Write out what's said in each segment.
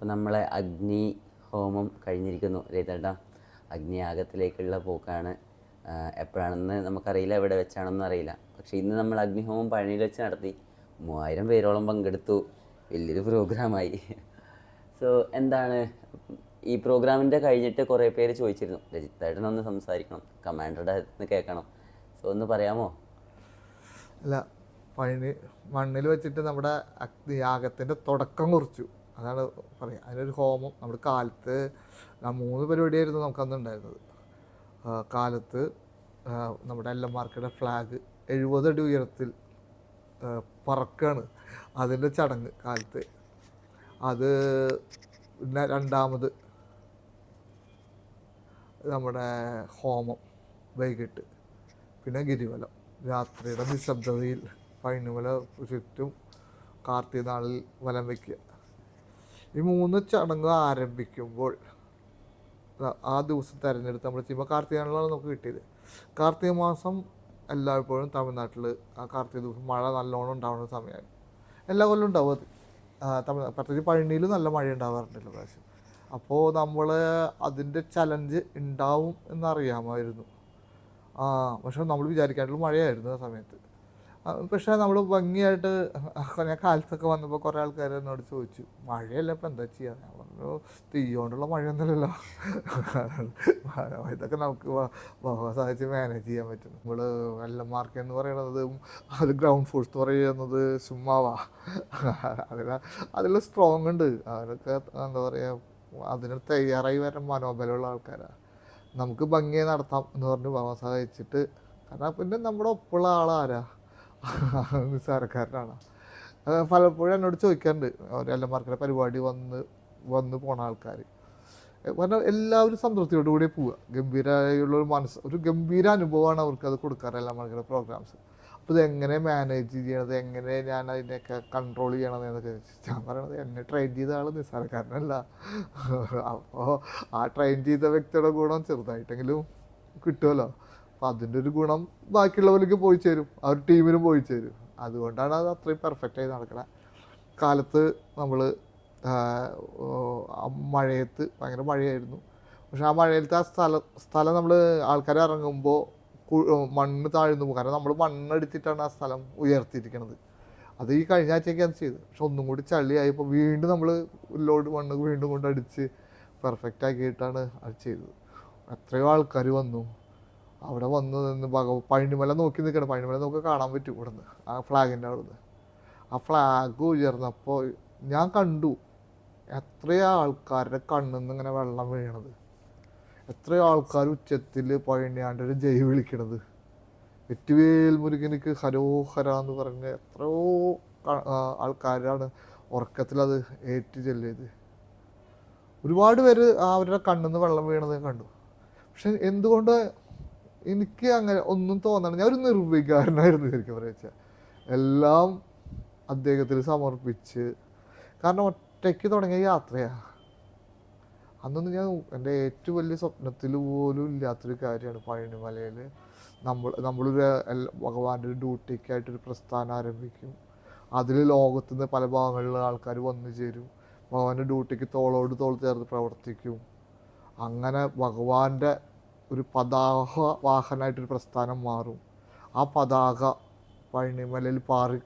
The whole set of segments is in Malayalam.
അപ്പോൾ നമ്മളെ അഗ്നി ഹോമം കഴിഞ്ഞിരിക്കുന്നു. രേതേട്ടാ അഗ്നിയാഗത്തിലേക്കുള്ള പോക്കാണ്. എപ്പോഴാണെന്ന് നമുക്കറിയില്ല എവിടെ വെച്ചാണെന്നും അറിയില്ല. പക്ഷേ ഇന്ന് നമ്മൾ അഗ്നിഹോമം പഴനിയിൽ വെച്ച് നടത്തി. മൂവായിരം പേരോളം പങ്കെടുത്തു. വലിയൊരു പ്രോഗ്രാമായി സോ എന്താണ്? ഈ പ്രോഗ്രാമിന്റെ കഴിഞ്ഞിട്ട് കുറേ പേര് ചോദിച്ചിരുന്നു. രജിത്തായിട്ട് ഒന്ന് സംസാരിക്കണം. കമാൻഡറുടെ അടുത്ത് കേൾക്കണം. സോ ഒന്ന് പറയാമോ? അല്ല പഴനി മണ്ണിൽ വെച്ചിട്ട് നമ്മുടെ അഗ്നിയാഗത്തിന്റെ തുടക്കം കുറിച്ചു. അതാണ് പറയുക അതിനൊരു ഹോമം. നമ്മുടെ കാലത്ത് ആ മൂന്ന് പരിപാടിയായിരുന്നു നമുക്കന്ന് ഉണ്ടായിരുന്നത്. കാലത്ത് നമ്മുടെ എൽ എം ഫ്ലാഗ് എഴുപത് അടി ഉയരത്തിൽ പറക്കാണ്. അതിന്റെ ചടങ്ങ് കാലത്ത്. അത് പിന്നെ രണ്ടാമത് നമ്മുടെ ഹോമം വൈകിട്ട്. പിന്നെ ഗിരിവലം. രാത്രിയുടെ നിശബ്ദതയിൽ പൈനുമല ചുറ്റും കാർത്തിക നാളിൽ വലം വയ്ക്കുക ഈ മൂന്ന് ചടങ്ങ് ആരംഭിക്കുമ്പോൾ ആ- ദിവസം തിരഞ്ഞെടുത്ത് നമ്മൾ ചെയ്യുമ്പോൾ കാർത്തിക നാളിലാണ് നമുക്ക് കിട്ടിയത്. കാർത്തിക മാസം എല്ലായ്പ്പോഴും തമിഴ്നാട്ടിൽ ആ കാർത്തിക ദിവസം മഴ നല്ലോണം ഉണ്ടാവുന്ന സമയമാണ് എല്ലാ കൊല്ലം ഉണ്ടാവും അത്. തമിഴ് പ്രത്യേകിച്ച് പഴനിയിൽ നല്ല മഴ ഉണ്ടാവാറുണ്ടല്ലോ പ്രാവശ്യം അപ്പോൾ നമ്മൾ അതിന്റെ ചലഞ്ച് ഉണ്ടാവും എന്നറിയാമായിരുന്നു. പക്ഷെ നമ്മൾ വിചാരിക്കാനുള്ള മഴയായിരുന്നു ആ സമയത്ത്. പക്ഷേ നമ്മൾ ഭംഗിയായിട്ട് ഞാൻ കാലത്തൊക്കെ വന്നപ്പോൾ കുറേ ആൾക്കാർ എന്നോട് ചോദിച്ചു മഴയല്ല ഇപ്പം എന്താ ചെയ്യുക ഞാൻ പറഞ്ഞു തീയോണ്ടുള്ള മഴയൊന്നുമില്ലല്ലോ. ഇതൊക്കെ നമുക്ക് സാധിച്ച് മാനേജ് ചെയ്യാൻ പറ്റും. നമ്മൾ വെള്ളം മാർക്ക് എന്ന് പറയുന്നത് അത് ഗ്രൗണ്ട് ഫോഴ്സ് പറയുന്നത് ചുമ്മാവാ. അതിൽ അതിൽ സ്ട്രോങ് ഉണ്ട്. അവരൊക്കെ എന്താ പറയുക അതിന് തയ്യാറായി വരാൻ മനോബലമുള്ള ആൾക്കാരാണ് നമുക്ക് ഭംഗിയെ നടത്താം എന്ന് പറഞ്ഞ് സഹായിച്ചിട്ട്. കാരണം പിന്നെ നമ്മുടെ ഒപ്പമുള്ള ആളാരാ? നിസ്സാരക്കാരനാണ് അത് പലപ്പോഴും എന്നോട് ചോദിക്കാറുണ്ട് അവരെല്ലാം മാർക്കിന്റെ പരിപാടി വന്ന് വന്ന് പോണ ആൾക്കാർ പറഞ്ഞാൽ എല്ലാവരും സംതൃപ്തിയോടു കൂടി പോവുക ഗംഭീരമായുള്ള ഒരു മനസ്സ് ഒരു ഗംഭീര അനുഭവമാണ് അവർക്ക് അത് കൊടുക്കാറ് എല്ലാ മാർക്കിന്റെ പ്രോഗ്രാംസ് അപ്പോൾ ഇത് എങ്ങനെ മാനേജ് ചെയ്യണത് എങ്ങനെ ഞാൻ അതിനെയൊക്കെ കൺട്രോൾ ചെയ്യണത് എന്നൊക്കെ ഞാൻ പറയണത് എന്നെ ട്രെയിൻ ചെയ്ത ആൾ നിസ്സാരക്കാരനല്ല. അപ്പോൾ ആ ട്രെയിൻ ചെയ്ത വ്യക്തിയുടെ ഗുണം ചെറുതായിട്ടെങ്കിലും കിട്ടുമല്ലോ അപ്പം അതിന്റെ ഒരു ഗുണം ബാക്കിയുള്ളവർക്ക് പോയി ചേരും. ആ ഒരു ടീമിനും പോയി ചേരും. അതുകൊണ്ടാണ് അത് അത്രയും പെർഫെക്റ്റ് ആയി നടക്കണത് കാലത്ത് നമ്മൾ മഴയത്ത് ഭയങ്കര മഴയായിരുന്നു. പക്ഷെ ആ മഴയത്ത് ആ സ്ഥലം സ്ഥലം നമ്മൾ ആൾക്കാർ ഇറങ്ങുമ്പോൾ മണ്ണ് താഴ്ന്നു പോകും. കാരണം നമ്മൾ മണ്ണെടുത്തിട്ടാണ് ആ സ്ഥലം ഉയർത്തിയിരിക്കുന്നത് അത് ഈ കഴിഞ്ഞ ആഴ്ചയൊക്കെ അത് ചെയ്ത്. പക്ഷെ ഒന്നും കൂടി ചളിയായപ്പോൾ വീണ്ടും നമ്മൾ ലോഡ് മണ്ണ് വീണ്ടും കൊണ്ട് അടിച്ച് പെർഫെക്റ്റ് ആക്കിയിട്ടാണ് അത് ചെയ്തത്. എത്രയോ ആൾക്കാർ വന്നു. അവിടെ വന്ന് നിന്ന് ഭഗ പഴനിമല നോക്കി നിൽക്കണം. പഴനിമല നോക്കി കാണാൻ പറ്റും ഇവിടുന്ന് ആ ഫ്ലാഗിന്റെ അവിടുന്ന്. ആ ഫ്ലാഗ് ഉയർന്നപ്പോൾ ഞാൻ കണ്ടു എത്രയോ ആൾക്കാരുടെ കണ്ണിൽ നിന്ന് ഇങ്ങനെ വെള്ളം വീണത്. എത്രയോ ആൾക്കാർ ഉച്ചത്തിൽ പഴനിയാണ്ട് ഒരു ജയ് വിളിക്കണത്. വെറ്റുവേൽ മുരുകനിക്ക് ഹരോഹര എന്ന് പറഞ്ഞ് എത്രയോ ആൾക്കാരാണ് ഉറക്കത്തിലത് ഏറ്റു ചെല്ലിയത്. ഒരുപാട് പേര് അവരുടെ കണ്ണിൽ നിന്ന് വെള്ളം വീണത് കണ്ടു. പക്ഷെ എന്തുകൊണ്ട് എനിക്ക് അങ്ങനെ ഒന്നും തോന്നണം ഞാൻ ഒരു നിർവികാരനായിരുന്നു ശരിക്കും പറയാ വെച്ചാൽ എല്ലാം അദ്ദേഹത്തിൽ സമർപ്പിച്ച് കാരണം ഒറ്റയ്ക്ക് തുടങ്ങിയ യാത്രയാണ് അന്നൊന്നും ഞാൻ എന്റെ ഏറ്റവും വലിയ സ്വപ്നത്തിൽ പോലും ഇല്ലാത്തൊരു കാര്യമാണ് പഴനിമലയിൽ നമ്മൾ നമ്മളൊരു ഭഗവാന്റെ ഒരു ഡ്യൂട്ടിക്കായിട്ടൊരു പ്രസ്ഥാനം ആരംഭിക്കും. അതിൽ ലോകത്തുനിന്ന് പല ഭാഗങ്ങളിലുള്ള ആൾക്കാർ വന്നു ചേരും. ഭഗവാന്റെ ഡ്യൂട്ടിക്ക് തോളോട് തോൾ ചേർന്ന് പ്രവർത്തിക്കും. അങ്ങനെ ഭഗവാന്റെ ഒരു പതാക വാഹനമായിട്ടൊരു പ്രസ്ഥാനം മാറും. ആ പതാക പഴനിമലയിൽ പാറി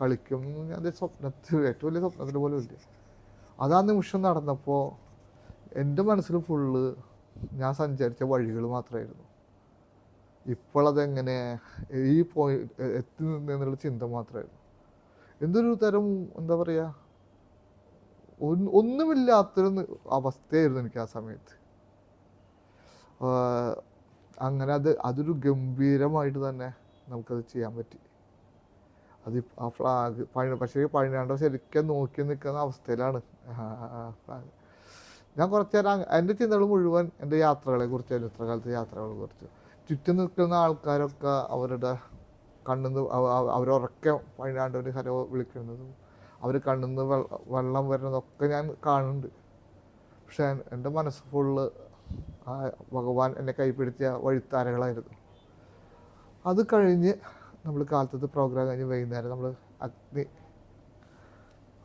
കളിക്കും. എന്റെ സ്വപ്നത്തിൽ ഏറ്റവും വലിയ സ്വപ്നത്തിൽ പോലും ഇല്ല. അത് നിമിഷം നടന്നപ്പോൾ എന്റെ മനസ്സിൽ ഫുള്ള് ഞാൻ സഞ്ചരിച്ച വഴികൾ മാത്രമായിരുന്നു ഇപ്പോഴതെങ്ങനെ ഈ പോയിന്റ് എത്തി നിന്നുള്ള ചിന്ത മാത്രമായിരുന്നു എന്തൊരു തരം എന്താ പറയുക ഒന്ന് ഒന്നുമില്ലാത്തൊരു അവസ്ഥയായിരുന്നു എനിക്ക് ആ സമയത്ത്. അങ്ങനെ അത് അതൊരു ഗംഭീരമായിട്ട് തന്നെ നമുക്കത് ചെയ്യാൻ പറ്റി. അത് ആ ഫ്ലാഗ് പഴ പക്ഷേ പഴനാണ്ട ശരിക്കും നോക്കി നിൽക്കുന്ന അവസ്ഥയിലാണ്. ഫ്ലാഗ്. ഞാൻ കുറച്ച് നേരം എന്റെ ചിന്തകൾ മുഴുവൻ എന്റെ യാത്രകളെ കുറിച്ചായിരുന്നു ഇത്ര കാലത്തെ യാത്രകളെ കുറിച്ച്. ചുറ്റും നിൽക്കുന്ന ആൾക്കാരൊക്കെ അവരുടെ കണ്ണിന്ന് അവരുറക്കെ പഴയാണ്ടവർ ഹരോ വിളിക്കുന്നതും അവർ കണ്ണിന്ന് വെള്ളം വരുന്നതൊക്കെ ഞാൻ കാണുന്നുണ്ട്. പക്ഷെ എന്റെ മനസ്സ് ഫുള്ള് ആ ഭഗവാൻ എന്നെ കൈപ്പിടിച്ച വഴിത്താരകളായിരുന്നു. അത് കഴിഞ്ഞ് നമ്മൾ കാലത്തത്തെ പ്രോഗ്രാം കഴിഞ്ഞ് വൈകുന്നേരം നമ്മൾ അഗ്നി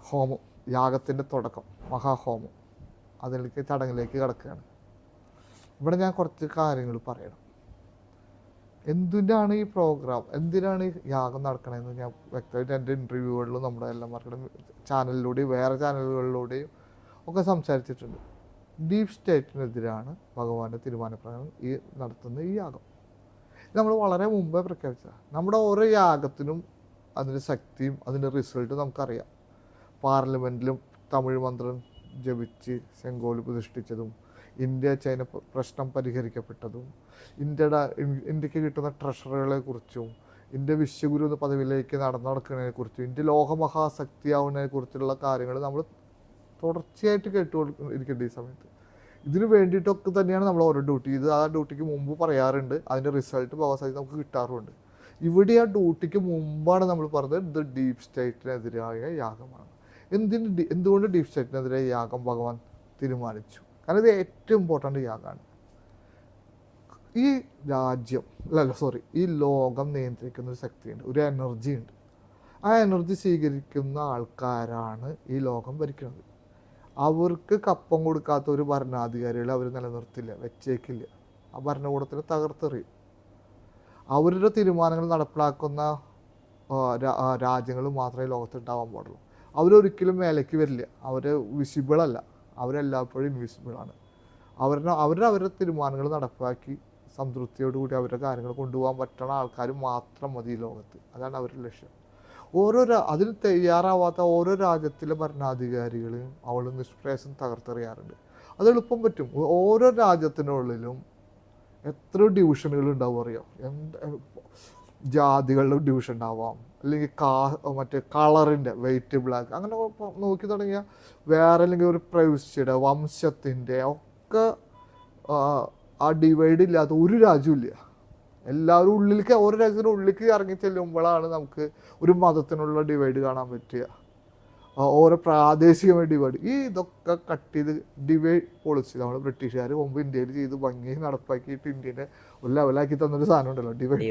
ഹോമം യാഗത്തിന്റെ തുടക്കം മഹാഹോമം അതിലേക്ക് ചടങ്ങിലേക്ക് കിടക്കുകയാണ്. ഇവിടെ ഞാൻ കുറച്ച് കാര്യങ്ങൾ പറയണം. എന്തിനാണ് ഈ പ്രോഗ്രാം എന്തിനാണ് ഈ യാഗം നടക്കണമെന്ന് ഞാൻ വ്യക്തമായിട്ട് എന്റെ ഇന്റർവ്യൂകളിലും നമ്മുടെ എല്ലാ മാർക്കറ്റും ചാനലിലൂടെയും വേറെ ചാനലുകളിലൂടെയും ഒക്കെ സംസാരിച്ചിട്ടുണ്ട്. ഡീപ് സ്റ്റേറ്റിനെതിരാണ് ഭഗവാന്റെ തീരുമാനപ്രകാരം ഈ നടത്തുന്ന ഈ യാഗം. നമ്മൾ വളരെ മുമ്പേ പ്രഖ്യാപിച്ച നമ്മുടെ ഓരോ യാഗത്തിനും അതിന്റെ ശക്തിയും അതിന്റെ റിസൾട്ട് നമുക്കറിയാം. പാർലമെന്റിലും തമിഴ് മന്ത്രം ജപിച്ച് ചെങ്കോൽ പ്രതിഷ്ഠിച്ചതും ഇന്ത്യ ചൈന പ്രശ്നം പരിഹരിക്കപ്പെട്ടതും ഇന്ത്യയുടെ ഇന്ത്യയ്ക്ക് കിട്ടുന്ന ട്രഷറികളെ കുറിച്ചും ഇന്ത്യ വിശ്വഗുരു എന്ന പദവിയിലേക്ക് നടന്നു നടക്കുന്നതിനെ കുറിച്ചും ഇന്ത്യ ലോകമഹാശക്തിയാവുന്നതിനെ കുറിച്ചുള്ള കാര്യങ്ങൾ നമ്മൾ തുടർച്ചയായിട്ട് കേട്ടുകൊണ്ടിരിക്കേണ്ട ഈ സമയത്ത്. ഇതിന് വേണ്ടിയിട്ടൊക്കെ തന്നെയാണ് നമ്മൾ ഓരോ ഡ്യൂട്ടി ഇത് ആ ഡ്യൂട്ടിക്ക് മുമ്പ് പറയാറുണ്ട്. അതിന്റെ റിസൾട്ട് ഭാഗസായി നമുക്ക് കിട്ടാറുമുണ്ട്. ഇവിടെ ആ ഡ്യൂട്ടിക്ക് മുമ്പാണ് നമ്മൾ പറഞ്ഞത് ഇത് ഡീപ് സ്റ്റേറ്റിനെതിരായ യാഗമാണ്. എന്തിന് എന്തുകൊണ്ട് ഡീപ് സ്റ്റേറ്റിനെതിരായ യാഗം ഭഗവാൻ തീരുമാനിച്ചു? കാരണം ഇത് ഏറ്റവും ഇമ്പോർട്ടന്റ് യാഗമാണ്. ഈ രാജ്യം അല്ല സോറി ഈ ലോകം നിയന്ത്രിക്കുന്ന ഒരു ശക്തിയുണ്ട്. ഒരു എനർജി ഉണ്ട്. ആ എനർജി സ്വീകരിക്കുന്ന ആൾക്കാരാണ് ഈ ലോകം ഭരിക്കുന്നത്. അവർക്ക് കപ്പം കൊടുക്കാത്ത ഒരു ഭരണാധികാരികളെ അവർ നിലനിർത്തില്ല വെച്ചേക്കില്ല. ആ ഭരണകൂടത്തിനെ തകർത്തെറിയും. അവരുടെ തീരുമാനങ്ങൾ നടപ്പിലാക്കുന്ന രാജ്യങ്ങൾ മാത്രമേ ലോകത്ത് ഉണ്ടാവാൻ പാടുള്ളൂ. അവരൊരിക്കലും മേലേക്ക് വരില്ല. അവർ വിസിബിളല്ല അവരെല്ലായ്പ്പോഴും ഇൻവിസിബിളാണ് അവരുടെ അവരുടെ അവരുടെ തീരുമാനങ്ങൾ നടപ്പാക്കി സംതൃപ്തിയോടുകൂടി അവരുടെ കാര്യങ്ങൾ കൊണ്ടുപോകാൻ പറ്റണ ആൾക്കാർ മാത്രം മതി ലോകത്ത്. അതാണ് അവരുടെ ലക്ഷ്യം. ഓരോ അതിന് തയ്യാറാവാത്ത ഓരോ രാജ്യത്തിലെ ഭരണാധികാരികളെയും അവൾ നിഷ്പ്രേസം തകർത്തെറിയാറുണ്ട്. അത് എളുപ്പം പറ്റും. ഓരോ രാജ്യത്തിനുള്ളിലും എത്ര ഡിവിഷനുകൾ ഉണ്ടാവും അറിയാം? എന്ത് ജാതികളുടെ ഡിവിഷൻ ഉണ്ടാവാം. അല്ലെങ്കിൽ കാ മറ്റേ കളറിന്റെ വെയിറ്റ് ബ്ലാക്ക് അങ്ങനെ നോക്കി തുടങ്ങിയാൽ വേറെ അല്ലെങ്കിൽ ഒരു പ്രവിശ്യയുടെ വംശത്തിന്റെ ഒക്കെ ആ ഡിവൈഡ് ഇല്ലാത്ത ഒരു രാജ്യമില്ല എല്ലാവരും ഉള്ളിലേക്ക് ഓരോ രാജ്യത്തിന്റെ ഉള്ളിലേക്ക് ഇറങ്ങി ചെല്ലുമ്പോഴാണ് നമുക്ക് ഒരു മതത്തിനുള്ള ഡിവൈഡ് കാണാൻ പറ്റുക. ഓരോ പ്രാദേശികമായ ഡിവൈഡ് ഈ ഇതൊക്കെ കട്ട് ചെയ്ത് ഡിവൈഡ് പോളിസി നമ്മൾ ബ്രിട്ടീഷുകാർ മുമ്പ് ഇന്ത്യയിൽ ചെയ്ത് ഭംഗി നടപ്പാക്കിയിട്ട് ഇന്ത്യനെ ഒരു ലെവലാക്കി തന്നൊരു സാധനം ഉണ്ടല്ലോ ഡിവൈഡ്.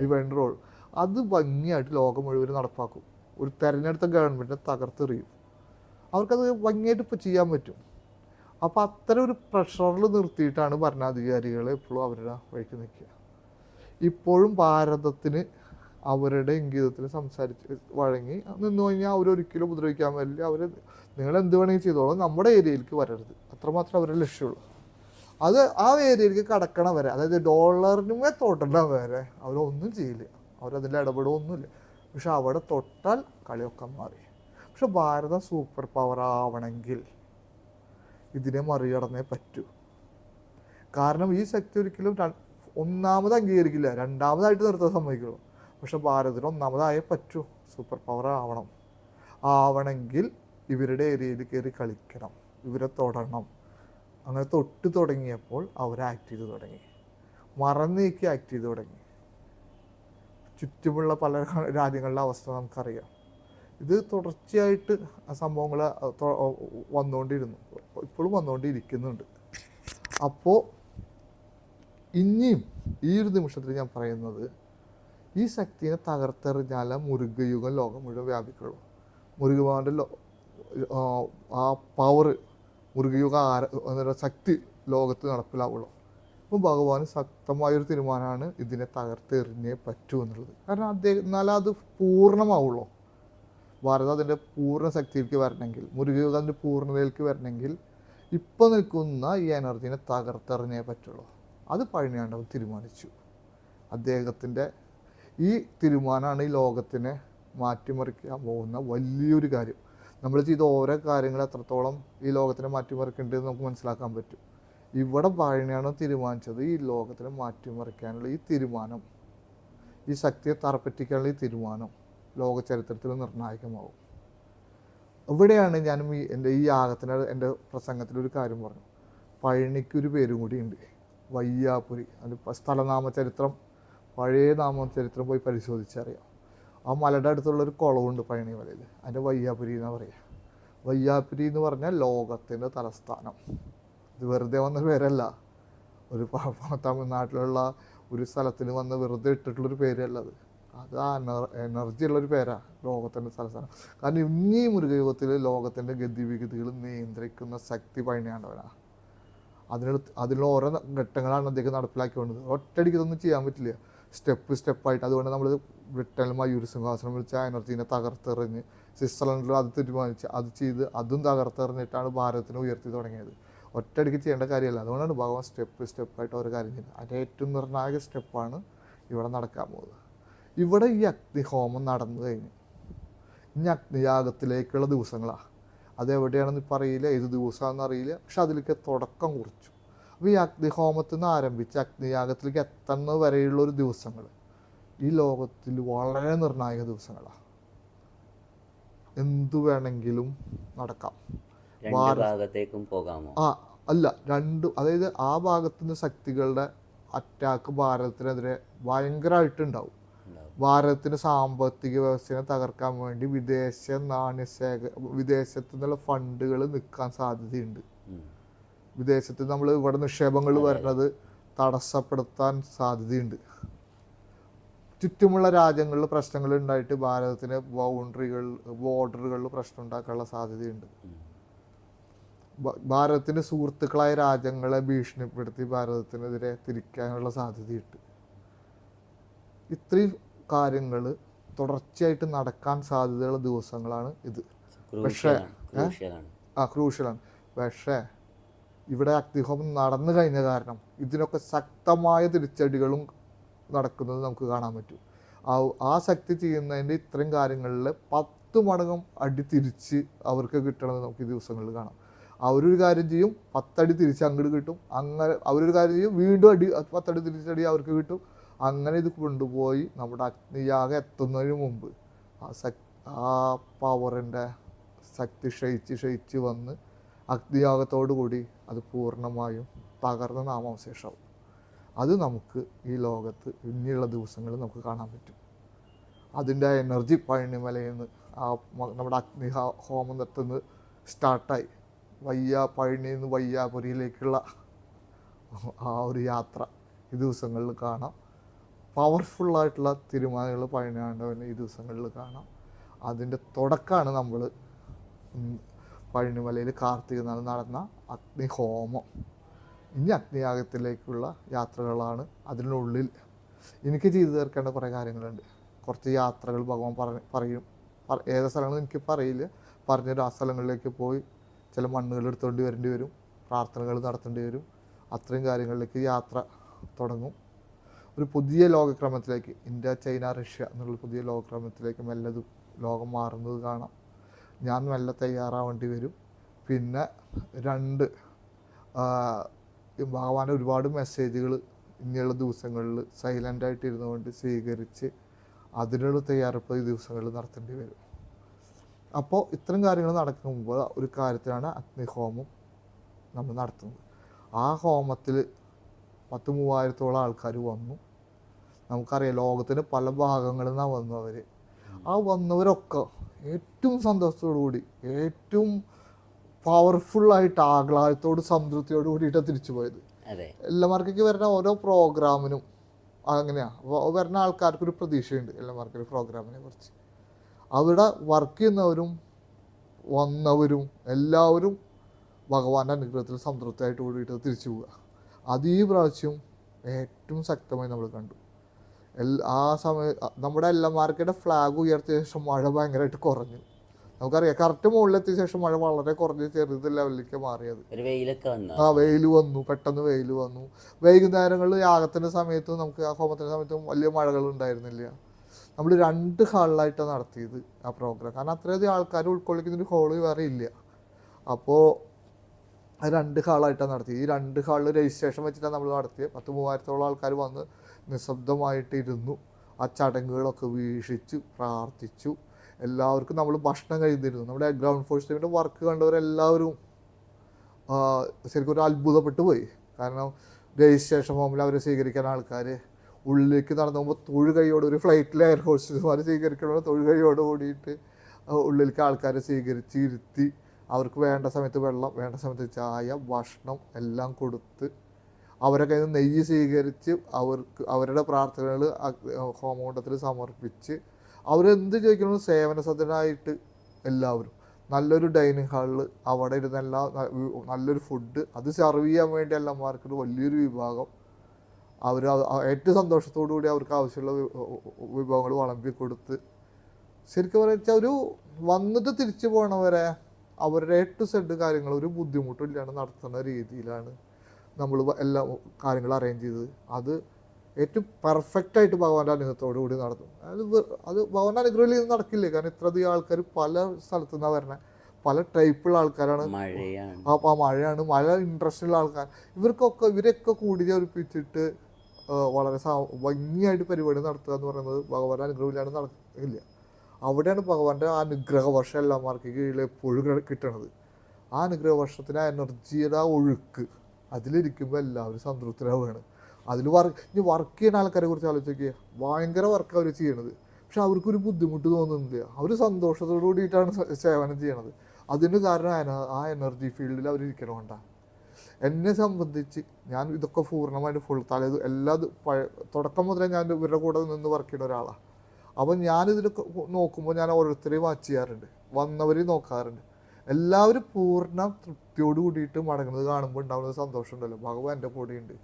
ഡിവൈഡ് റോൾ അത്. ഭംഗിയായിട്ട് ലോകം മുഴുവൻ നടപ്പാക്കും. ഒരു തെരഞ്ഞെടുത്ത ഗവൺമെന്റിനെ തകർത്തെറിയും. അവർക്കത് ഭംഗിയായിട്ട് ഇപ്പോൾ ചെയ്യാൻ പറ്റും. അപ്പോൾ അത്തരം ഒരു പ്രഷറിൽ നിർത്തിയിട്ടാണ് ഭരണാധികാരികൾ എപ്പോഴും അവരുടെ വഴിക്ക് നിൽക്കുക. ഇപ്പോഴും ഭാരതത്തിന് അവരുടെ ഇംഗിതത്തിൽ സംസാരിച്ച് വഴങ്ങി നിന്ന് കഴിഞ്ഞാൽ അവരൊരിക്കലും ഉപദ്രവിക്കാൻ പറ്റില്ല അവർ നിങ്ങൾ എന്ത് വേണമെങ്കിൽ ചെയ്തോളൂ. നമ്മുടെ ഏരിയയിലേക്ക് വരരുത്. അത്രമാത്രം അവരുടെ ലക്ഷ്യമുള്ളൂ. അത് ആ ഏരിയയിലേക്ക് കടക്കണ വരെ അതായത് ഡോളറിനുമേ തൊടണ വരെ അവരൊന്നും ചെയ്യില്ല. അവരതിൽ ഇടപെടുകയൊന്നുമില്ല പക്ഷെ അവിടെ തൊട്ടാൽ കളിയൊക്കെ മാറി. പക്ഷെ ഭാരതം സൂപ്പർ പവർ ആവണമെങ്കിൽ ഇതിനെ മറികടന്നേ പറ്റൂ. കാരണം ഈ ശക്തി ഒരിക്കലും ഒന്നാമത് അംഗീകരിക്കില്ല. രണ്ടാമതായിട്ട് നിർത്താൻ സമ്മതിക്കുള്ളൂ. പക്ഷെ ഭാരതത്തിന് ഒന്നാമതായേ പറ്റൂ. സൂപ്പർ പവർ ആവണം. ആവണമെങ്കിൽ ഇവരുടെ ഏരിയയിൽ കയറി കളിക്കണം. ഇവരെ തൊടണം. അങ്ങനെ തൊട്ട് തുടങ്ങിയപ്പോൾ അവർ ആക്ട് ചെയ്ത് തുടങ്ങി. മറന്നേക്ക് ആക്ട് ചെയ്ത് തുടങ്ങി. ചുറ്റുമുള്ള പല രാജ്യങ്ങളുടെ അവസ്ഥ നമുക്കറിയാം. ഇത് തുടർച്ചയായിട്ട് ആ സംഭവങ്ങൾ വന്നുകൊണ്ടിരുന്നു ഇപ്പോഴും വന്നുകൊണ്ടിരിക്കുന്നുണ്ട് അപ്പോൾ ഇനിയും ഈ ഒരു നിമിഷത്തിൽ ഞാൻ പറയുന്നത് ഈ ശക്തിയെ തകർത്തെറിഞ്ഞാൽ മുരുകയുഗം ലോകം മുഴുവൻ വ്യാപിക്കുള്ളൂ. ആ, ആ പവർ മുരുകയുഗ ആര എന്നൊരു ശക്തി ലോകത്ത് നടപ്പിലാവുള്ളൂ. അപ്പോൾ ഭഗവാൻ ശക്തമായൊരു തീരുമാനമാണ് ഇതിനെ തകർത്തെറിഞ്ഞേ പറ്റൂ എന്നുള്ളത്. കാരണം അദ്ദേഹം എന്നാലേ അത് പൂർണമാവുള്ളൂ. ഭാരതം അതിന്റെ പൂർണ ശക്തിയിലേക്ക് വരണമെങ്കിൽ മുരുകയുഗം അതിന്റെ പൂർണതയിലേക്ക് വരണമെങ്കിൽ ഇപ്പോൾ നിൽക്കുന്ന ഈ എനർജീനെ തകർത്തെറിഞ്ഞേ പറ്റുള്ളൂ. അത് പഴനിയാണ്ടവൻ തീരുമാനിച്ചു. അദ്ദേഹത്തിന്റെ ഈ തീരുമാനമാണ് ഈ ലോകത്തിനെ മാറ്റിമറിക്കാൻ പോകുന്ന വലിയൊരു കാര്യം. നമ്മൾ ചെയ്ത ഓരോ കാര്യങ്ങൾ എത്രത്തോളം ഈ ലോകത്തിനെ മാറ്റിമറിക്കേണ്ടത് നമുക്ക് മനസ്സിലാക്കാൻ പറ്റും. ഇവിടെ പഴനിയാണ് തീരുമാനിച്ചത് ഈ ലോകത്തിനെ മാറ്റിമറിക്കാനുള്ള ഈ തീരുമാനം ഈ ശക്തിയെ തറപ്പറ്റിക്കാനുള്ള ഈ തീരുമാനം. ലോക ചരിത്രത്തിൽ നിർണായകമാവും. ഇവിടെയാണ് ഞാനും ഈ എന്റെ ഈ യാഗത്തിന് എന്റെ പ്രസംഗത്തിലൊരു കാര്യം പറഞ്ഞു. പഴനിക്കൊരു പേരും കൂടിയുണ്ട് വയ്യാപുരി പ- സ്ഥലനാമ ചരിത്രം പഴയ നാമ ചരിത്രം പോയി പരിശോധിച്ചറിയാം. ആ മലയുടെ അടുത്തുള്ളൊരു കുളവുണ്ട് പഴനി മലയിൽ. അതിന്റെ വയ്യാപുരി എന്നാണ് പറയുക വയ്യാപുരി എന്ന് പറഞ്ഞാൽ ലോകത്തിന്റെ തലസ്ഥാനം. ഇത് വെറുതെ വന്ന പേരല്ല. ഒരു തമിഴ്നാട്ടിലുള്ള ഒരു സ്ഥലത്തിന് വന്ന് വെറുതെ ഇട്ടിട്ടുള്ളൊരു പേരല്ല അത്. അത് ആ എനർജി ഉള്ളൊരു പേരാ ലോകത്തിന്റെ തലസ്ഥാനം കാരണം ഇന്നീ മുരുകയുഗത്തിൽ ലോകത്തിന്റെ ഗതിവിഗതികൾ നിയന്ത്രിക്കുന്ന ശക്തി പഴനിയാണ്ടവനാണ് അതിനുള്ള അതിനുള്ള ഓരോ ഘട്ടങ്ങളാണ് അദ്ദേഹം നടപ്പിലാക്കിക്കൊണ്ടത്. ഒറ്റയടിക്ക് ഇതൊന്നും ചെയ്യാൻ പറ്റില്ല. സ്റ്റെപ്പ് സ്റ്റെപ്പായിട്ട് അതുകൊണ്ട് നമ്മൾ ബ്രിട്ടനിൽ മയൂര് സിംഹാസനം വിളിച്ച എനർജീനെ തകർത്തെറിഞ്ഞ് സ്വിറ്റ്സർലൻഡിൽ അത് തീരുമാനിച്ച് അത് ചെയ്ത് അതും തകർത്തെറിഞ്ഞിട്ടാണ് ഭാരതത്തിനെ ഉയർത്തി തുടങ്ങിയത്. ഒറ്റയടിക്ക് ചെയ്യേണ്ട കാര്യമല്ല. അതുകൊണ്ടാണ് ഭഗവാൻ സ്റ്റെപ്പ് സ്റ്റെപ്പായിട്ട് ഓരോ കാര്യം ചെയ്യുന്നത് അതിന്റെ ഏറ്റവും നിർണായക സ്റ്റെപ്പാണ് ഇവിടെ നടക്കാൻ പോകുന്നത്. ഇവിടെ ഈ അഗ്നിഹോമം നടന്നു കഴിഞ്ഞു. ഇനി അഗ്നിയാഗത്തിലേക്കുള്ള ദിവസങ്ങളാണ് അതെവിടെയാണെന്ന് ഇപ്പം അറിയില്ല ഏത് ദിവസമാണെന്ന് അറിയില്ല പക്ഷെ അതിലേക്ക് തുടക്കം കുറിച്ചു. അപ്പോൾ ഈ അഗ്നിഹോമത്തിൽ നിന്ന് ആരംഭിച്ച് അഗ്നിയാഗത്തിലേക്ക് എത്തുന്ന വരെയുള്ള ഒരു ദിവസങ്ങൾ. ഈ ലോകത്തിൽ വളരെ നിർണായക ദിവസങ്ങളാണ് എന്തു വേണമെങ്കിലും നടക്കാം. ഭാഗത്തേക്കും പോകാമോ? ആ അല്ല രണ്ടും അതായത് ആ ഭാഗത്തുനിന്ന് ശക്തികളുടെ അറ്റാക്ക് ഭാരതത്തിനെതിരെ ഭയങ്കരമായിട്ടുണ്ടാവും. ഉണ്ടാവും. ഭാരതത്തിന്റെ സാമ്പത്തിക വ്യവസ്ഥയെ തകർക്കാൻ വേണ്ടി വിദേശ നാണ്യശേഖ വിദേശത്തു നിന്നുള്ള ഫണ്ടുകൾ നിൽക്കാൻ സാധ്യതയുണ്ട്. വിദേശത്ത് നമ്മൾ ഇവിടെ നിക്ഷേപങ്ങൾ വരുന്നത് തടസ്സപ്പെടുത്താൻ സാധ്യതയുണ്ട്. ചുറ്റുമുള്ള രാജ്യങ്ങളിൽ പ്രശ്നങ്ങൾ ഉണ്ടായിട്ട് ഭാരതത്തിന് ബൗണ്ടറികൾ ബോർഡറുകളിൽ പ്രശ്നം ഉണ്ടാക്കാനുള്ള സാധ്യതയുണ്ട്. ഭാരതത്തിന്റെ ഭാരതത്തിന്റെ സുഹൃത്തുക്കളായ രാജ്യങ്ങളെ ഭീഷണിപ്പെടുത്തി ഭാരതത്തിനെതിരെ തിരിക്കാനുള്ള സാധ്യതയുണ്ട്. ഇത്രയും കാര്യങ്ങൾ തുടർച്ചയായിട്ട് നടക്കാൻ സാധ്യതയുള്ള ദിവസങ്ങളാണ് ഇത്. പക്ഷേ ആ ക്രൂഷ്യലാണ്. പക്ഷേ ഇവിടെ അഗ്നിഹോമം നടന്നു കഴിഞ്ഞ കാരണം ഇതിനൊക്കെ ശക്തമായ തിരിച്ചടികളും നടക്കുന്നത് നമുക്ക് കാണാൻ പറ്റും. ആ ആ ശക്തി ചെയ്യുന്നതിന്റെ ഇത്രയും കാര്യങ്ങളിൽ പത്ത് മടങ്ങും അടി തിരിച്ച് അവർക്ക് കിട്ടണമെന്ന് നമുക്ക് ഈ ദിവസങ്ങളിൽ കാണാം. അവരൊരു കാര്യം ചെയ്യും പത്തടി തിരിച്ച് അങ്ങോട്ട് കിട്ടും. അങ്ങനെ അവരൊരു കാര്യം ചെയ്യും വീണ്ടും അടി പത്തടി തിരിച്ചടി അവർക്ക് കിട്ടും. അങ്ങനെ ഇത് കൊണ്ടുപോയി നമ്മുടെ അഗ്നിയാഗം എത്തുന്നതിന് മുമ്പ് ആ ശക് ആ പവറിന്റെ ശക്തി ക്ഷയിച്ച് ക്ഷയിച്ച് വന്ന് അഗ്നിയാഗത്തോടു കൂടി അത് പൂർണമായും തകർന്ന നാമാവശേഷമാവും അത് നമുക്ക് ഈ ലോകത്ത് ഇനിയുള്ള ദിവസങ്ങളിൽ നമുക്ക് കാണാൻ പറ്റും. അതിന്റെ എനർജി പഴനിമലയിൽ നിന്ന് ആ നമ്മുടെ അഗ്നി ഹോമം നിർത്തുന്നത് സ്റ്റാർട്ടായി. വയ്യ പഴനിയിൽ നിന്ന് വയ്യാപുരിയിലേക്കുള്ള ആ ഒരു യാത്ര ഈ ദിവസങ്ങളിൽ കാണാം. പവർഫുള്ളായിട്ടുള്ള തീരുമാനങ്ങൾ പഴനിയാണ്ടവന് ഈ ദിവസങ്ങളിൽ കാണാം. അതിന്റെ തുടക്കമാണ് നമ്മൾ പഴനിമലയിൽ കാർത്തിക നാൾ നടന്ന അഗ്നിഹോമം ഇനി അഗ്നിയാഗത്തിലേക്കുള്ള യാത്രകളാണ് അതിനുള്ളിൽ. എനിക്ക് ചെയ്തു തീർക്കേണ്ട കുറേ കാര്യങ്ങളുണ്ട്. കുറച്ച് യാത്രകൾ ഭഗവാൻ പറഞ്ഞ് പറയും. പറ- ഏത് സ്ഥലങ്ങൾ എനിക്ക് പറയില്ല പറഞ്ഞൊരു ആ സ്ഥലങ്ങളിലേക്ക് പോയി ചില മണ്ണുകൾ എടുത്തുകൊണ്ട് വരേണ്ടി വരും. പ്രാർത്ഥനകൾ നടത്തേണ്ടി വരും. അത്രയും കാര്യങ്ങളിലേക്ക് യാത്ര തുടങ്ങും. ഒരു പുതിയ ലോകക്രമത്തിലേക്ക് ഇന്ത്യ ചൈന റഷ്യ എന്നുള്ള പുതിയ ലോകക്രമത്തിലേക്ക് മെല്ലെ ലോകം മാറുന്നത് കാണാം. ഞാൻ മെല്ലെ തയ്യാറാവേണ്ടി വരും. പിന്നെ രണ്ട് ഭഗവാൻ ഒരുപാട് മെസ്സേജുകൾ ഇനിയുള്ള ദിവസങ്ങളിൽ സൈലന്റ് ആയിട്ട് ഇരുന്നുകൊണ്ട് സ്വീകരിച്ച് അതിനുള്ള തയ്യാറെടുപ്പ് ഈ ദിവസങ്ങളിൽ നടത്തേണ്ടി വരും. അപ്പോൾ ഇത്തരം കാര്യങ്ങൾ നടക്കുമ്പോൾ ഒരു കാര്യത്തിലാണ് അഗ്നിഹോമം നമ്മൾ നടത്തുന്നത്. ആ ഹോമത്തിൽ പത്ത് മൂവായിരത്തോളം ആൾക്കാർ വന്നു. നമുക്കറിയാം ലോകത്തിന്റെ പല ഭാഗങ്ങളിൽ നിന്നാണ് വന്നവർ ആ വന്നവരൊക്കെ ഏറ്റവും സന്തോഷത്തോടു കൂടി ഏറ്റവും പവർഫുള്ളായിട്ട് ആഹ്ലാദത്തോട് സംതൃപ്തിയോട് കൂടിയിട്ടാണ് തിരിച്ചു പോയത്. എല്ലമാർക്കൊക്കെ വരുന്ന ഓരോ പ്രോഗ്രാമിനും അങ്ങനെയാണ് അപ്പോൾ വരുന്ന ആൾക്കാർക്കൊരു പ്രതീക്ഷയുണ്ട് എല്ലമാർക്കൊരു പ്രോഗ്രാമിനെ കുറിച്ച്. അവിടെ വർക്ക് ചെയ്യുന്നവരും വന്നവരും എല്ലാവരും ഭഗവാന്റെ അനുഗ്രഹത്തിൽ സംതൃപ്തിയായിട്ട് കൂടിയിട്ട് തിരിച്ചു പോവുക. അത് ഈ പ്രാവശ്യം ഏറ്റവും ശക്തമായി നമ്മൾ കണ്ടു. ആ സമയ നമ്മുടെ എല്ലമാർക്കയുടെ ഫ്ലാഗ് ഉയർത്തിയ ശേഷം മഴ ഭയങ്കരമായിട്ട് കുറഞ്ഞു. നമുക്കറിയാം കറക്റ്റ് മുകളിലെത്തിയ ശേഷം മഴ വളരെ കുറഞ്ഞ് ചെറുത് ലെവലിലേക്ക് മാറിയത്. ആ വെയിൽ വന്നു പെട്ടെന്ന് വെയിൽ വന്നു. വൈകുന്നേരങ്ങളിൽ യാഗത്തിന്റെ സമയത്തും നമുക്ക് ആ ഹോമത്തിന്റെ സമയത്തും വലിയ മഴകൾ ഉണ്ടായിരുന്നില്ല. നമ്മൾ രണ്ട് ഹാളിലായിട്ടാണ് നടത്തിയത് ആ പ്രോഗ്രാം കാരണം അത്രയധികം ആൾക്കാർ ഉൾക്കൊള്ളിക്കുന്ന ഒരു ഹോൾ വേറെ ഇല്ല. അപ്പോൾ രണ്ട് ഹാളായിട്ടാണ് നടത്തിയത്. ഈ രണ്ട് ഹാളിൽ രജിസ്ട്രേഷൻ വെച്ചിട്ടാണ് നമ്മൾ നടത്തിയത്. പത്ത് മൂവായിരത്തോളം ആൾക്കാർ വന്ന് നിശബ്ദമായിട്ട് ഇരുന്നു ആ ചടങ്ങുകളൊക്കെ വീക്ഷിച്ചു പ്രാർത്ഥിച്ചു. എല്ലാവർക്കും നമ്മൾ ഭക്ഷണം കഴിയുന്നിരുന്നു. നമ്മുടെ ഗ്രൗണ്ട് ഫോഴ്സ് ടീമിന്റെ വർക്ക് കണ്ടവരെല്ലാവരും ശരിക്കും ഒരു അത്ഭുതപ്പെട്ടു പോയി. കാരണം രജിസ്ട്രേഷൻ ഫോമിൽ അവരെ സ്വീകരിക്കാൻ ആൾക്കാർ ഉള്ളിലേക്ക് നടന്നു പോകുമ്പോൾ തൊഴുകൈയോട് ഒരു ഫ്ലൈറ്റിൽ എയർ ഹോസ്റ്റർമാർ തൊഴു കൈയോട് കൂടിയിട്ട് ഉള്ളിലേക്ക് ആൾക്കാരെ സ്വീകരിച്ച് ഇരുത്തി അവർക്ക് വേണ്ട സമയത്ത് വെള്ളം വേണ്ട സമയത്ത് ചായ ഭക്ഷണം എല്ലാം കൊടുത്ത് അവരെ കയ്യിൽ നിന്ന് നെയ്യ് സ്വീകരിച്ച് അവർക്ക് അവരുടെ പ്രാർത്ഥനകൾ ഹോമകുണ്ടത്തിൽ സമർപ്പിച്ച് അവരെന്ത് ചോദിക്കണമെന്ന് സേവന സദനായിട്ട് എല്ലാവരും. നല്ലൊരു ഡൈനിങ് ഹാളിൽ അവിടെ ഇരുന്ന് എല്ലാ നല്ലൊരു ഫുഡ് അത് സെർവ് ചെയ്യാൻ വേണ്ടി എല്ലാമാർക്കും ഒരു വലിയൊരു വിഭാഗം. അവർ ഏറ്റവും സന്തോഷത്തോടു കൂടി അവർക്ക് ആവശ്യമുള്ള വിഭവങ്ങൾ വളമ്പി കൊടുത്ത് ശരിക്കും പറയുക ഒരു വന്നിട്ട് തിരിച്ചു പോകണവരെ അവരുടെ ഏറ്റവും സെഡ് കാര്യങ്ങൾ ഒരു ബുദ്ധിമുട്ടില്ലാണ്ട് നടത്തുന്ന രീതിയിലാണ് നമ്മൾ എല്ലാ കാര്യങ്ങളും അറേഞ്ച് ചെയ്തത് അത് ഏറ്റവും പെർഫെക്റ്റായിട്ട് ഭഗവാന്റെ അനുഗ്രഹത്തോടു കൂടി നടന്നു അത് അത് ഭഗവാന്റെ അനുഗ്രഹം ഇത് നടക്കില്ല. കാരണം ഇത്രയധികം ആൾക്കാർ പല സ്ഥലത്തു നിന്നാണ് വരണേ. പല ടൈപ്പുള്ള ആൾക്കാരാണ്. ആ മഴയാണ്. മഴ ഇൻട്രസ്റ്റ് ഉള്ള ആൾക്കാർ ഇവർക്കൊക്കെ ഇവരെയൊക്കെ കൂടി ഒരുപ്പിച്ചിട്ട് വളരെ ഭംഗിയായിട്ട് പരിപാടി നടത്തുക എന്ന് പറയുന്നത് ഭഗവാന്റെ അനുഗ്രഹമില്ലാണ്ട് നടക്കില്ല. അവിടെയാണ് ഭഗവാന്റെ ആ അനുഗ്രഹ വർഷം എല്ലാമാർക്ക് കീഴിൽ എപ്പോഴും കിട- കിട്ടണത്. ആ അനുഗ്രഹ വർഷത്തിന് ആ എനർജിയുടെ ആ ഒഴുക്ക് അതിലിരിക്കുമ്പോൾ എല്ലാവരും സംതൃപ്തരാവുകയാണ്. അതിൽ വർക്ക് ഇനി വർക്ക് ചെയ്യുന്ന ആൾക്കാരെ കുറിച്ച് ആലോചിക്കുക ഭയങ്കര വർക്ക് അവർ ചെയ്യണത്. പക്ഷെ അവർക്കൊരു ബുദ്ധിമുട്ട് തോന്നുന്നില്ല. അവർ സന്തോഷത്തോടു കൂടിയിട്ടാണ് സേവനം ചെയ്യണത്. അതിന് കാരണം ആ എനർജി ഫീൽഡിൽ അവർ ഇരിക്കണോണ്ടാണ് എന്നെ സംബന്ധിച്ച് ഞാൻ ഇതൊക്കെ പൂർണമായിട്ട് ഫുൾ തലേ എല്ലാ തുടക്കം മുതലേ ഞാൻ ഇവരുടെ കൂടെ നിന്ന് വർക്ക് ചെയ്യുന്ന ഒരാളാണ് അപ്പം ഞാനിതിനൊക്കെ നോക്കുമ്പോൾ ഞാൻ ഓരോരുത്തരെയും വാച്ച് ചെയ്യാറുണ്ട്. വന്നവരെയും നോക്കാറുണ്ട്. എല്ലാവരും പൂർണ തൃപ്തിയോട് കൂടിയിട്ട് മടങ്ങുന്നത് കാണുമ്പോൾ ഉണ്ടാവുന്ന സന്തോഷമുണ്ടല്ലോ. സന്തോഷം ഉണ്ടല്ലോ ഭഗവാൻ എന്റെ കൂടെയുണ്ട്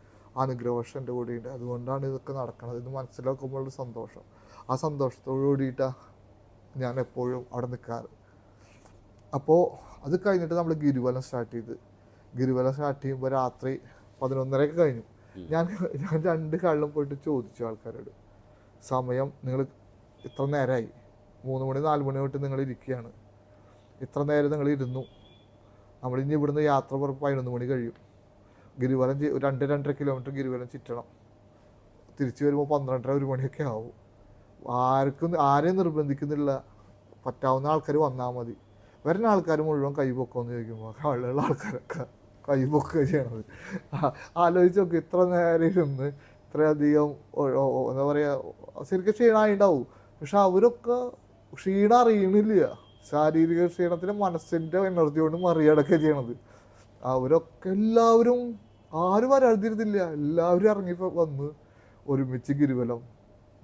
അനുഗ്രഹവർഷം എന്റെ കൂടെയുണ്ട്. അതുകൊണ്ടാണ് ഇതൊക്കെ നടക്കുന്നത് ഇത് മനസ്സിലാക്കുമ്പോൾ ഒരു സന്തോഷം. ആ സന്തോഷത്തോടു കൂടിയിട്ടാണ് ഞാൻ എപ്പോഴും അവിടെ നിൽക്കാറ് അപ്പോൾ അത് കഴിഞ്ഞിട്ട് നമ്മൾ ഗിരിവലം സ്റ്റാർട്ട് ചെയ്ത്. ഗിരിവലം സ്റ്റാർട്ട് ചെയ്യുമ്പോൾ രാത്രി പതിനൊന്നരയൊക്കെ കഴിഞ്ഞു. ഞാൻ ഞാൻ രണ്ട് കള്ളം പോയിട്ട് ചോദിച്ചു ആൾക്കാരോട്. സമയം നിങ്ങൾ ഇത്ര നേരമായി മൂന്ന് മണി നാല് മണി തൊട്ട് നിങ്ങൾ ഇരിക്കുകയാണ് ഇത്ര നേരം നിങ്ങൾ ഇരുന്നു. നമ്മൾ ഇനി ഇവിടുന്ന് യാത്ര പുറത്ത് പതിനൊന്ന് മണി കഴിയും. ഗിരിവലം രണ്ട് രണ്ടര കിലോമീറ്റർ ഗിരിവലം ചുറ്റണം. തിരിച്ചു വരുമ്പോൾ പന്ത്രണ്ടര ഒരു മണിയൊക്കെ ആവും. ആർക്കും ആരെയും നിർബന്ധിക്കുന്നില്ല. പറ്റാവുന്ന ആൾക്കാർ വന്നാൽ മതി. വരുന്ന ആൾക്കാർ മുഴുവൻ കൈ പൊക്കമെന്ന് ചോദിക്കുമ്പോൾ കള്ളുള്ള ആൾക്കാരൊക്കെ കൈ പൊക്കുക ചെയ്യണത്. ആലോചിച്ച് നോക്ക് ഇത്ര നേരം ഇരുന്ന് ഇത്രയധികം എന്താ പറയുക ശരിക്കും ക്ഷീണമായിണ്ടാവും പക്ഷെ അവരൊക്കെ ക്ഷീണം അറിയണില്ല ശാരീരിക ക്ഷീണത്തിന് മനസ്സിന്റെ എനർജി കൊണ്ട് മറികടക്കുക ചെയ്യണത്. അവരൊക്കെ എല്ലാവരും ആരും വരാതിരുന്നില്ല. എല്ലാവരും ഇറങ്ങി വന്ന് ഒരുമിച്ച് ഗിരിവലം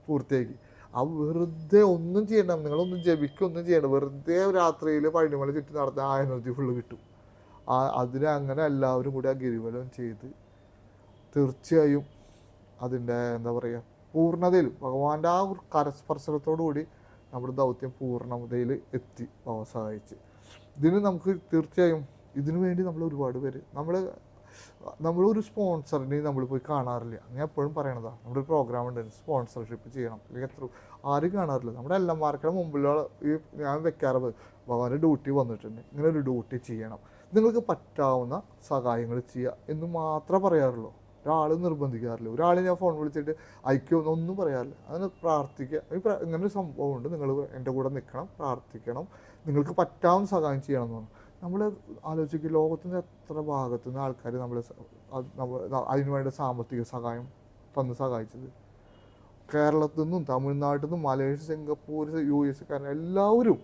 പൂർത്തിയാക്കി. ആ വെറുതെ ഒന്നും ചെയ്യണ്ട. നിങ്ങളൊന്നും ജപിക്കൊന്നും ചെയ്യണ്ട. വെറുതെ രാത്രിയിൽ പഴനിമല ചുറ്റി നടന്ന ആ എനർജി ഫുള്ള് കിട്ടും. ആ അതിന് അങ്ങനെ എല്ലാവരും കൂടി ആ ഗിരിവലം ചെയ്ത് തീർച്ചയായും അതിന്റെ എന്താ പറയുക പൂർണതയിൽ ഭഗവാന്റെ ആ ഒരു കരസ്പർശനത്തോടു കൂടി നമ്മുടെ ദൗത്യം പൂർണതയിൽ എത്തി അവസാനിച്ച്. ഇതിന് നമുക്ക് തീർച്ചയായും ഇതിനു വേണ്ടി നമ്മൾ ഒരുപാട് പേര് നമ്മൾ നമ്മളൊരു സ്പോൺസറിനെ നമ്മൾ പോയി കാണാറില്ല. ഞാൻ എപ്പോഴും പറയണതാണ് നമ്മുടെ ഒരു പ്രോഗ്രാം ഉണ്ട് സ്പോൺസർഷിപ്പ് ചെയ്യണം. അല്ലെങ്കിൽ എത്ര ആരും കാണാറില്ല. നമ്മുടെ എല്ലാമാർക്കും മുമ്പിലുള്ള ഈ ഞാൻ വെക്കാറുള്ളത് ഭഗവാന്റെ ഡ്യൂട്ടി വന്നിട്ടുണ്ട്. ഇങ്ങനെ ഒരു ഡ്യൂട്ടി ചെയ്യണം. നിങ്ങൾക്ക് പറ്റാവുന്ന സഹായങ്ങൾ ചെയ്യുക എന്ന് മാത്രമേ പറയാറുള്ളൂ. ഒരാൾ നിർബന്ധിക്കാറില്ല. ഒരാളെ ഞാൻ ഫോൺ വിളിച്ചിട്ട് അയക്കുമെന്ന് ഒന്നും പറയാറില്ല. അതിന് പ്രാർത്ഥിക്കുക ഇങ്ങനെ ഒരു സംഭവമുണ്ട്. നിങ്ങൾ എന്റെ കൂടെ നിൽക്കണം പ്രാർത്ഥിക്കണം. നിങ്ങൾക്ക് പറ്റാവുന്ന സഹായം ചെയ്യണം എന്ന് പറഞ്ഞു. നമ്മൾ ആലോചിക്കുക ലോകത്തിന്റെ എത്ര ഭാഗത്തു നിന്ന് ആൾക്കാർ നമ്മളെ അതിനു വേണ്ട സാമ്പത്തിക സഹായം തന്ന് സഹായിച്ചത്. കേരളത്തിൽ നിന്നും തമിഴ്നാട്ടിൽ നിന്നും മലേഷ്യ സിംഗപ്പൂർ യു എസ് കാരണം എല്ലാവരും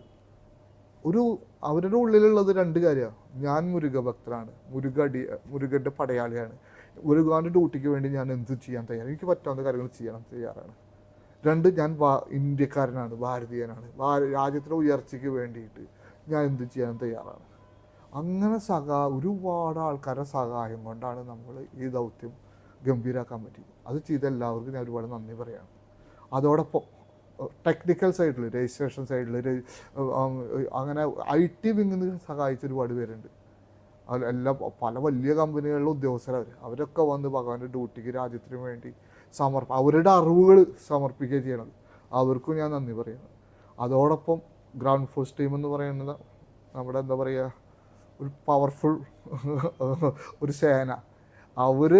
ഒരു അവരുടെ ഉള്ളിലുള്ളത് രണ്ട് കാര്യമാണ് ഞാൻ മുരുക ഭക്തനാണ് മുരുക മുരുകന്റെ പടയാളിയാണ്. മുരുകാന്റെ ഡ്യൂട്ടിക്ക് വേണ്ടി ഞാൻ എന്ത് ചെയ്യാൻ തയ്യാറാണ് എനിക്ക് പറ്റാവുന്ന കാര്യങ്ങൾ ചെയ്യാൻ തയ്യാറാണ്. രണ്ട് ഞാൻ ഇന്ത്യക്കാരനാണ് ഭാരതീയനാണ്. ഭാര- രാജ്യത്തിന്റെ ഉയർച്ചയ്ക്ക് വേണ്ടിയിട്ട് ഞാൻ എന്ത് ചെയ്യാൻ തയ്യാറാണ്? അങ്ങനെ സഹാ ഒരുപാട് ആൾക്കാരുടെ സഹായം കൊണ്ടാണ് നമ്മൾ ഈ ദൗത്യം ഗംഭീരാക്കാൻ പറ്റിയത്. അത് ചെയ്ത എല്ലാവർക്കും ഞാൻ ഒരുപാട് നന്ദി പറയാണ്. അതോടൊപ്പം ടെക്നിക്കൽ സൈഡിൽ രജിസ്ട്രേഷൻ സൈഡിൽ അങ്ങനെ ഐ ടി വിങ്ങിന് സഹായിച്ച ഒരുപാട് പേരുണ്ട്. എല്ലാ പല വലിയ കമ്പനികളിലെ ഉദ്യോഗസ്ഥരവർ അവരൊക്കെ വന്ന് ഭഗവാന്റെ ഡ്യൂട്ടിക്ക് രാജ്യത്തിന് വേണ്ടി സമർപ്പ അവരുടെ അറിവുകൾ സമർപ്പിക്കുക ചെയ്യണത്. അവർക്കും ഞാൻ നന്ദി പറയുന്നു. അതോടൊപ്പം ഗ്രൗണ്ട് ഫോഴ്സ് ടീം എന്ന് പറയുന്നത് നമ്മുടെ എന്താ പറയുക ഒരു പവർഫുൾ ഒരു സേന. അവർ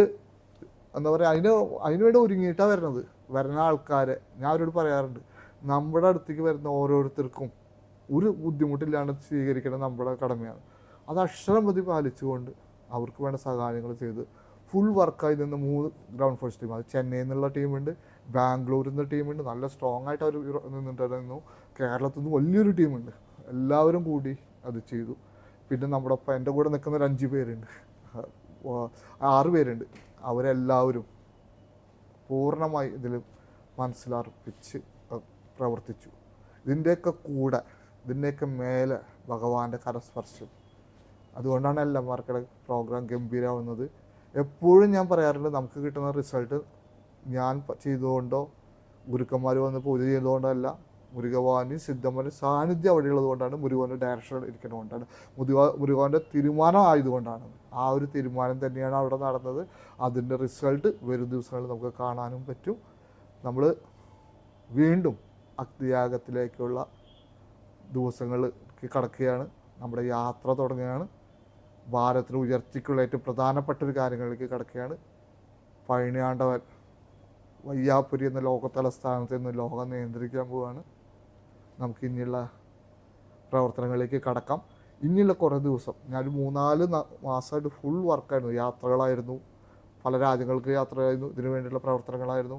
എന്താ പറയുക അതിന് അതിന് വേണ്ടി ഒരുങ്ങിയിട്ടാണ് വരുന്നത് വരുന്ന ആൾക്കാരെ ഞാൻ അവരോട് പറയാറുണ്ട് നമ്മുടെ അടുത്തേക്ക് വരുന്ന ഓരോരുത്തർക്കും ഒരു ബുദ്ധിമുട്ടില്ലാണ്ട് സ്വീകരിക്കണം നമ്മുടെ കടമയാണ്. അത് അക്ഷരമതി പാലിച്ചുകൊണ്ട് അവർക്ക് വേണ്ട സഹായങ്ങൾ ചെയ്ത് ഫുൾ വർക്കായി നിന്ന് മൂന്ന് ഗ്രൗണ്ട് ഫോഴ്സ് ടീം അത് ചെന്നൈയിൽ നിന്നുള്ള ടീമുണ്ട് ബാംഗ്ലൂരിൽ നിന്ന് ടീമുണ്ട് നല്ല സ്ട്രോങ് ആയിട്ട് അവർ നിന്നിട്ടുണ്ടായിരുന്നു. കേരളത്തിൽ നിന്ന് വലിയൊരു ടീമുണ്ട് എല്ലാവരും കൂടി അത് ചെയ്തു. പിന്നെ നമ്മുടെ ഒപ്പം എന്റെ കൂടെ നിൽക്കുന്ന ഒരു അഞ്ച് പേരുണ്ട്. ആറ് പേരുണ്ട്. അവരെല്ലാവരും പൂർണമായി ഇതിൽ മനസ്സിലർപ്പിച്ച് പ്രവർത്തിച്ചു. ഇതിന്റെയൊക്കെ കൂടെ ഇതിന്റെയൊക്കെ മേലെ ഭഗവാന്റെ കരസ്പർശം അതുകൊണ്ടാണ് എല്ലാ മാർക്കടെ പ്രോഗ്രാം ഗംഭീരമാവുന്നത് എപ്പോഴും ഞാൻ പറയാറുണ്ട് നമുക്ക് കിട്ടുന്ന റിസൾട്ട് ഞാൻ ചെയ്തതുകൊണ്ടോ ഗുരുക്കന്മാർ വന്ന് പൂജ ചെയ്തുകൊണ്ടല്ല അല്ല മുരുകവാനും സിദ്ധമ്മനും സാന്നിധ്യം അവിടെ ഉള്ളതുകൊണ്ടാണ് കൊണ്ടാണ് മുരുകന്റെ ഡയറക്ഷൻ ഇരിക്കുന്നതുകൊണ്ടാണ് മുരുക മുരുകന്റെ തീരുമാനം ആയതുകൊണ്ടാണ് ആ ഒരു തീരുമാനം തന്നെയാണ് അവിടെ നടന്നത്. അതിന്റെ റിസൾട്ട് വരും ദിവസങ്ങളിൽ നമുക്ക് കാണാനും പറ്റും. നമ്മൾ വീണ്ടും അഗ്നിയാഗത്തിലേക്കുള്ള ദിവസങ്ങൾ കടക്കുകയാണ്. നമ്മുടെ യാത്ര തുടങ്ങുകയാണ്. ഭാരതത്തിന് ഉയർത്തിക്കുള്ള ഏറ്റവും പ്രധാനപ്പെട്ട ഒരു കാര്യങ്ങളിലേക്ക് കിടക്കുകയാണ്. പഴനിയാണ്ടവൻ വയ്യാപുരി എന്ന ലോക തലസ്ഥാനത്ത് നിന്ന് ലോകം നിയന്ത്രിക്കാൻ പോവുകയാണ്. നമുക്ക് ഇനിയുള്ള പ്രവർത്തനങ്ങളിലേക്ക് കടക്കാം. ഇനിയുള്ള കുറേ ദിവസം ഞാനൊരു മൂന്നാൽ മാസമായിട്ട് ഫുൾ വർക്കായിരുന്നു യാത്രകളായിരുന്നു. പല രാജ്യങ്ങൾക്ക് യാത്രയായിരുന്നു ഇതിനു വേണ്ടിയുള്ള പ്രവർത്തനങ്ങളായിരുന്നു.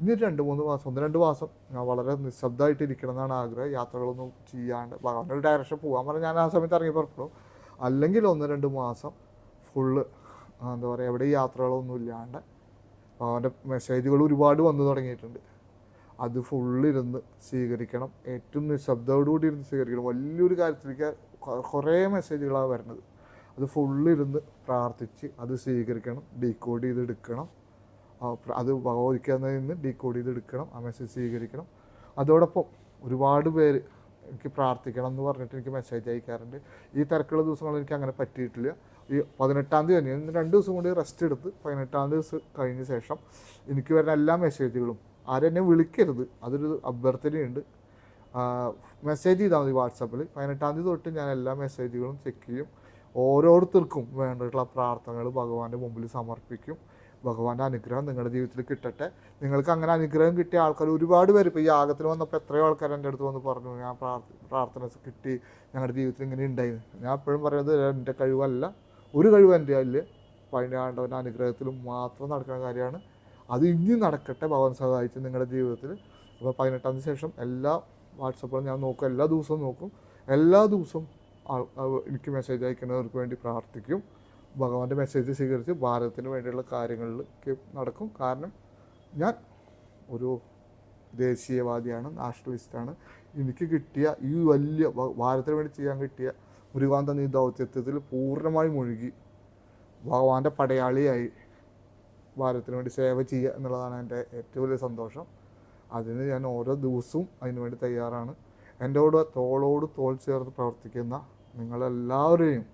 ഇനി രണ്ട് മൂന്ന് മാസം ഒന്ന് രണ്ട് മാസം ഞാൻ വളരെ നിശബ്ദമായിട്ട് ഇരിക്കണം എന്നാണ് ആഗ്രഹം. യാത്രകളൊന്നും ചെയ്യാണ്ട് ഭഗവാനൊരു ഡയറക്ഷൻ പോകാൻ പറഞ്ഞാൽ ഞാൻ ആ സമയത്ത് ഇറങ്ങി പുറപ്പെടും അല്ലെങ്കിൽ ഒന്ന് രണ്ട് മാസം ഫുള്ള് എന്താ പറയുക എവിടെ യാത്രകളൊന്നും ഇല്ലാണ്ട് അവന്റെ മെസ്സേജുകൾ ഒരുപാട് വന്നു തുടങ്ങിയിട്ടുണ്ട്. അത് ഫുള്ളിരുന്ന് സ്വീകരിക്കണം. ഏറ്റവും നിശബ്ദോടുകൂടി ഇരുന്ന് സ്വീകരിക്കണം. വലിയൊരു കാര്യത്തിലേക്ക് കുറേ മെസ്സേജുകളാണ് വരുന്നത്. അത് ഫുള്ളിരുന്ന് പ്രാർത്ഥിച്ച് അത് സ്വീകരിക്കണം. ഡീകോഡ് ചെയ്ത് എടുക്കണം അത് ഭഗവതിക്കുന്നതിൽ നിന്ന് ഡീകോഡ് ചെയ്ത് എടുക്കണം ആ മെസ്സേജ് സ്വീകരിക്കണം. അതോടൊപ്പം ഒരുപാട് പേര് എനിക്ക് പ്രാർത്ഥിക്കണം എന്ന് പറഞ്ഞിട്ട് എനിക്ക് മെസ്സേജ് അയക്കാറുണ്ട്. ഈ തിരക്കുള്ള ദിവസങ്ങളിൽ എനിക്ക് അങ്ങനെ പറ്റിയിട്ടില്ല. ഈ പതിനെട്ടാം തീയതി തന്നെ ഇന്ന് രണ്ട് ദിവസം കൂടി റെസ്റ്റ് എടുത്ത് പതിനെട്ടാം തീയതി കഴിഞ്ഞ ശേഷം എനിക്ക് വരുന്ന എല്ലാ മെസ്സേജുകളും ആരെന്നെ വിളിക്കരുത്. അതൊരു അഭ്യർത്ഥനയുണ്ട് മെസ്സേജ് ചെയ്താൽ മതി വാട്സാപ്പിൽ പതിനെട്ടാം തീയതി തൊട്ട് ഞാൻ എല്ലാ മെസ്സേജുകളും ചെക്ക് ചെയ്യും. ഓരോരുത്തർക്കും വേണ്ടിയിട്ടുള്ള പ്രാർത്ഥനകൾ ഭഗവാന്റെ മുമ്പിൽ സമർപ്പിക്കും. ഭഗവാന്റെ അനുഗ്രഹം നിങ്ങളുടെ ജീവിതത്തിൽ കിട്ടട്ടെ. നിങ്ങൾക്ക് അങ്ങനെ അനുഗ്രഹം കിട്ടിയ ആൾക്കാർ ഒരുപാട് പേര് ഇപ്പോൾ ഈ യാഗത്തിന് വന്നപ്പോൾ എത്രയോ ആൾക്കാർ എന്റെ അടുത്ത് വന്ന് പറഞ്ഞു ഞാൻ പ്രാർത്ഥ പ്രാർത്ഥന കിട്ടി ഞങ്ങളുടെ ജീവിതത്തിൽ ഇങ്ങനെ ഉണ്ടായിരുന്നു. ഞാൻ എപ്പോഴും പറയുന്നത് എന്റെ കഴിവല്ല ഒരു കഴിവ് എന്റെ അല്ല പതിനാണ്ടവന്റെ അനുഗ്രഹത്തിലും മാത്രം നടക്കുന്ന കാര്യമാണ്. അത് ഇനി നടക്കട്ടെ ഭഗവാൻ സഹായിച്ച് നിങ്ങളുടെ ജീവിതത്തിൽ. അപ്പോൾ പതിനെട്ടാം ശേഷം എല്ലാ വാട്സപ്പിലും ഞാൻ നോക്കും എല്ലാ ദിവസവും നോക്കും. എല്ലാ ദിവസവും എനിക്ക് മെസ്സേജ് അയക്കുന്നവർക്ക് വേണ്ടി പ്രാർത്ഥിക്കും. ഭഗവാന്റെ മെസ്സേജ് സ്വീകരിച്ച് ഭാരതത്തിന് വേണ്ടിയുള്ള കാര്യങ്ങളിലേക്ക് നടക്കും. കാരണം ഞാൻ ഒരു ദേശീയവാദിയാണ് നാഷണലിസ്റ്റാണ് എനിക്ക് കിട്ടിയ ഈ വലിയ ഭാരതത്തിന് വേണ്ടി ചെയ്യാൻ കിട്ടിയ മുരുകാന്ത നീ ദൗത്യത്തിൽ പൂർണമായി മുഴുകി ഭഗവാന്റെ പടയാളിയായി ഭാരതത്തിന് വേണ്ടി സേവ ചെയ്യുക എന്നുള്ളതാണ് എന്റെ ഏറ്റവും വലിയ സന്തോഷം. അതിന് ഞാൻ ഓരോ ദിവസവും അതിനു വേണ്ടി തയ്യാറാണ്. എന്റെ കൂടെ തോളോട് തോൾ ചേർത്ത് പ്രവർത്തിക്കുന്ന നിങ്ങളെല്ലാവരെയും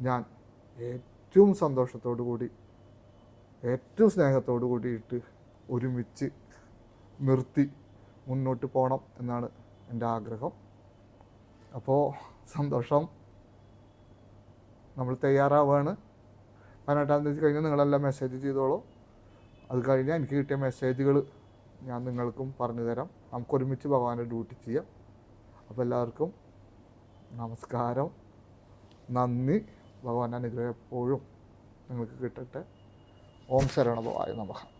ഞാൻ ഏറ്റവും സന്തോഷത്തോടു കൂടി ഏറ്റവും സ്നേഹത്തോടു കൂടിയിട്ട് ഒരുമിച്ച് നിർത്തി മുന്നോട്ട് പോകണം എന്നാണ് എന്റെ ആഗ്രഹം. അപ്പോൾ സന്തോഷം. നമ്മൾ തയ്യാറാവുകയാണ് പതിനെട്ടാം തീയതി കഴിഞ്ഞ് നിങ്ങളെല്ലാം മെസ്സേജ് ചെയ്തോളൂ. അത് കഴിഞ്ഞാൽ എനിക്ക് കിട്ടിയ മെസ്സേജുകൾ ഞാൻ നിങ്ങൾക്കും പറഞ്ഞു തരാം. നമുക്ക് ഒരുമിച്ച് ഭഗവാന്റെ ഡ്യൂട്ടി ചെയ്യാം. അപ്പോൾ എല്ലാവർക്കും നമസ്കാരം. നന്ദി. ഭഗവാന്റെ അനുഗ്രഹം എപ്പോഴും നിങ്ങൾക്ക് കിട്ടട്ടെ. ഓം ശരണഭവായ നമഃ.